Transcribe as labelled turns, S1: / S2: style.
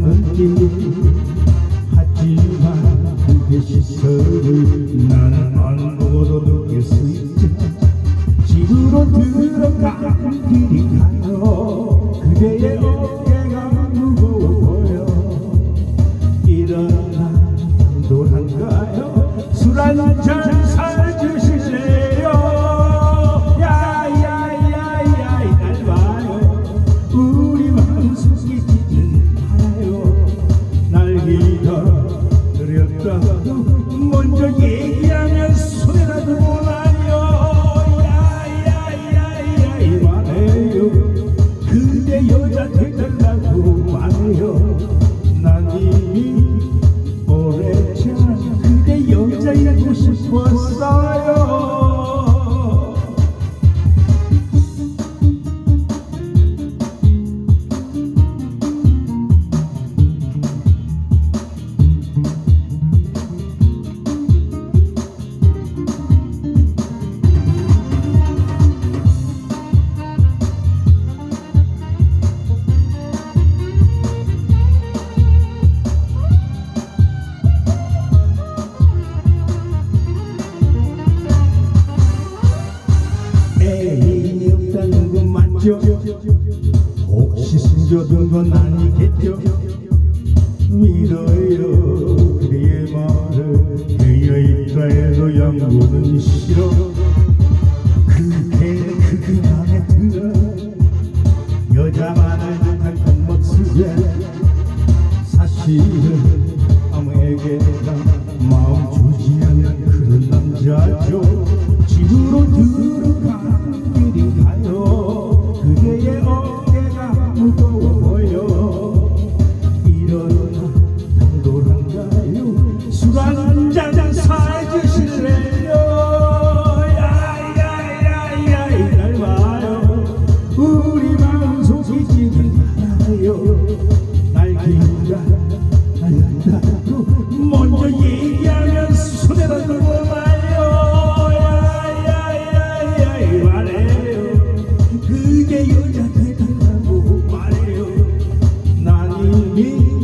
S1: 느낌 하지만 그대 시설을 나는 안보도 느낄 수 있지 집으로 들어가는 길이 가요. 그대의 어깨가 무거워요 일어나 당돌한가요? 술한잔 먼저 얘기 있죠 혹시 숨겨둔 건 아니겠죠? 믿어요 그의 말을 그의 입가에도 양보는 싫어 그게 그게 맘에 들어 여자만 알듯한 겉모습에 그 사실은 아무에게도 ой ой mim.